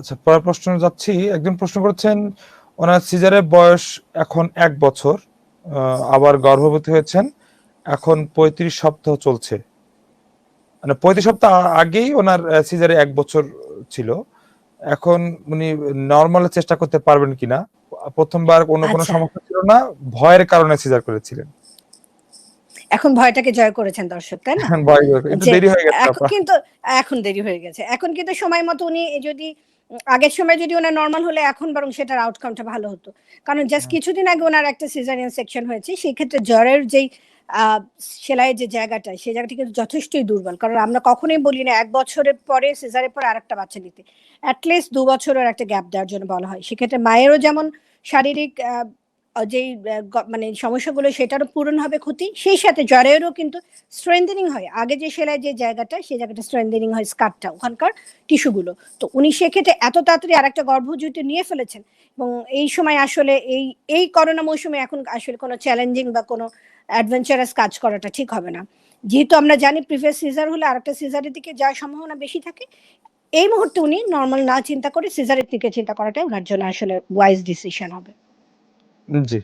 আচ্ছা পরের প্রশ্ন যাচ্ছি। একজন প্রশ্ন করেছেন ওনার সিজারের বয়স এখন এক বছর আবার গর্ভবতী হয়েছেন এখন পঁয়ত্রিশ সপ্তাহ চলছে। মানে পঁয়ত্রিশ সপ্তাহ আগেই ওনার সিজারে এক বছর ছিল। এখন উনি নর্মালের চেষ্টা করতে পারবেন কিনা? প্রথমবার কোনো কোনো আচ্ছা। সমস্যা ছিল না ভয়ের কারণে সিজার করেছিলেন। এখন ভয়টাকে জয় করেছেন দর্শক তাই না? এখন। কিন্তু এখন দেরি হয়ে গেছে। এখন কিন্তু সময় মতো উনি যদি আগের সময় যদি ওনার নর্মাল হলে এখন বরং সেটার আউটকামটা ভালো হতো। কারণ জাস্ট হ্যাঁ। কিছুদিন আগে ওনার একটা সিজারিয়ান সেকশন হয়েছে সেই ক্ষেত্রে জ্বরের যেই আহ, সেলাইয়ের যে জায়গাটা সেই জায়গাটা কিন্তু যথেষ্টই দুর্বল। কারণ আমরা কখনোই বলি না এক বছরের পরে সিজারের পর আরেকটা বাচ্চা নিতে। অ্যাটলিস্ট দু বছরের একটা গ্যাপ দেওয়ার জন্য বলা হয়। সেক্ষেত্রে মায়েরও যেমন শারীরিক যেই মানে সমস্যাগুলো সেটারও পূরণ হবে ক্ষতি। সেই সাথে জ্বরেরও কিন্তু স্ট্রেংথেনিং হয়। আগে যে সেলাই যে জায়গাটা, সেই জায়গাটা স্ট্রেংথেনিং হয় স্কার্টটা, ওখানকার টিস্যুগুলো। তো উনি সেক্ষেত্রে এত তাড়াতাড়ি আরেকটা গর্ভজ্যোতি নিয়ে ফেলেছেন এবং এই সময় আসলে এই এই করোনা মৌসুমে এখন আসলে কোনো চ্যালেঞ্জিং বা কোনো অ্যাডভেঞ্চারাস কাজ করাটা ঠিক হবে না। যেহেতু আমরা জানি প্রিভিয়াস সিজার হলে আরেকটা সিজারের দিকে যাওয়ার সম্ভাবনা বেশি থাকে, এই মুহূর্তে উনি নর্মাল না চিন্তা করে সিজারের দিকে চিন্তা করাটাই ওনার জন্য আসলে ওয়াইজ ডিসিশন হবে। জি